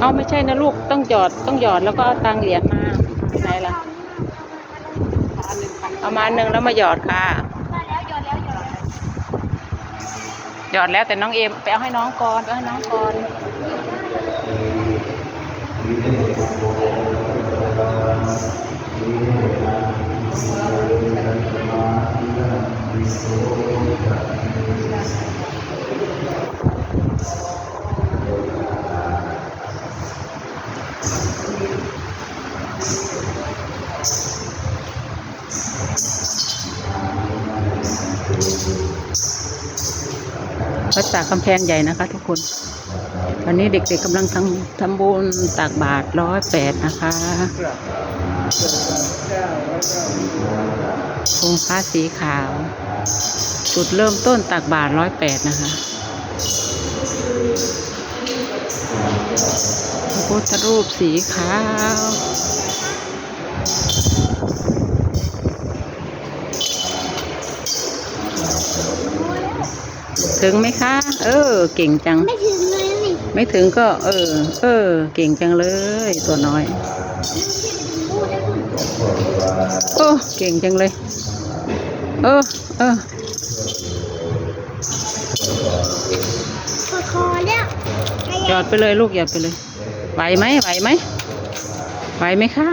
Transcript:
เอาไม่ใช่นะลูกต้องหยอดต้องหยอดแล้วก็เอาตังเหรียญมาไหนล่ะ เอามาหนึ่งแล้วมาหยอดค่ะ หยอดแล้วแต่น้องเอมไปเอาให้น้องก่อนไปให้น้องก่อน วัดสากกำแพงใหญ่นะคะ ทุกคน วันนี้เด็กๆกำลังทำทำบุญตักบาตรร้อยแปดนะคะธงฟ้าสีขาว จุดเริ่มต้นตักบาตรร้อยแปดนะคะพระพุทธรูปสีขาว ถึงไหมคะ เออ เก่งจัง ไม่ถึงเลยนี่ไม่ถึงก็ เออ เออ เก่งจังเลย ตัวน้อย โอ้เก่งจังเลย เออ เออคอคอแล้วหยอดไปเลยลูกหยอดไปเลย ไหวไหมไหวไหมไหวไหมคะ